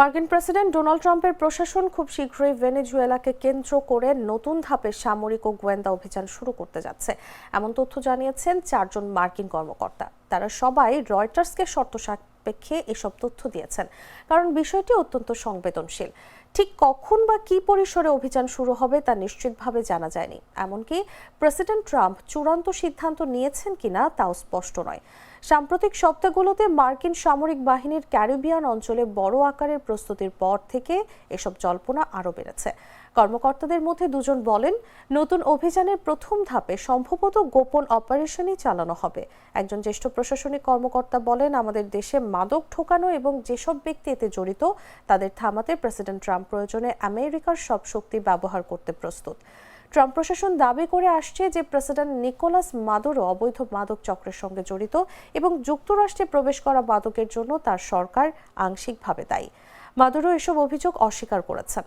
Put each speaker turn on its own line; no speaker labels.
মার্কিন president Donald ট্রাম্পের প্রশাসন খুব শীঘ্রই ভেনেজুয়েলাকে কেন্দ্র করে নতুন ধাপে সামরিক ও গোয়েন্দা অভিযান শুরু করতে যাচ্ছে। এমন তথ্য জানিয়েছেন চারজন মার্কিন কর্মকর্তা। তারা সবাই রয়টার্সকে শর্ত সাপেক্ষে এসব তথ্য দিয়েছেন। কারণ বিষয়টি অত্যন্ত সংবেদনশীল। ঠিক কখন বা কী পরিসরে অভিযান শুরু হবে তা নিশ্চিতভাবে জানা যায়নি। এমনকি প্রেসিডেন্ট ট্রাম্প চূড়ান্ত সিদ্ধান্ত নিয়েছেন কিনা তাও স্পষ্ট নয়। সাম্প্রতিক সপ্তাহগুলোতে মার্কিন সামরিক বাহিনীর ক্যারিবিয়ান অঞ্চলে বড় আকারের প্রস্তুতির পর থেকে এসব জল্পনা আরও বেড়েছে। কর্মকর্তাদের মধ্যে দুজন বলেন, নতুন অভিযানের প্রথম ধাপে সম্ভবত গোপন অপারেশনই চালানো হবে। একজন জ্যেষ্ঠ প্রশাসনিক কর্মকর্তা বলেন, আমাদের দেশে মাদক ঠোকানো এবং যেসব ব্যক্তি এতে জড়িত, তাদের থামাতে প্রেসিডেন্ট ট্রাম্প প্রয়োজনে আমেরিকার সব শক্তি ব্যবহার করতে প্রস্তুত। ট্রাম্প প্রশাসন দাবি করে আসছে যে প্রেসিডেন্ট নিকোলাস মাদুরো অবৈধ মাদক চক্রের সঙ্গে জড়িত এবং যুক্তরাষ্ট্রে প্রবেশ করা মাদকের জন্য তার সরকার আংশিকভাবে দায়ী। মাদুরো এসব অভিযোগ অস্বীকার করেছেন।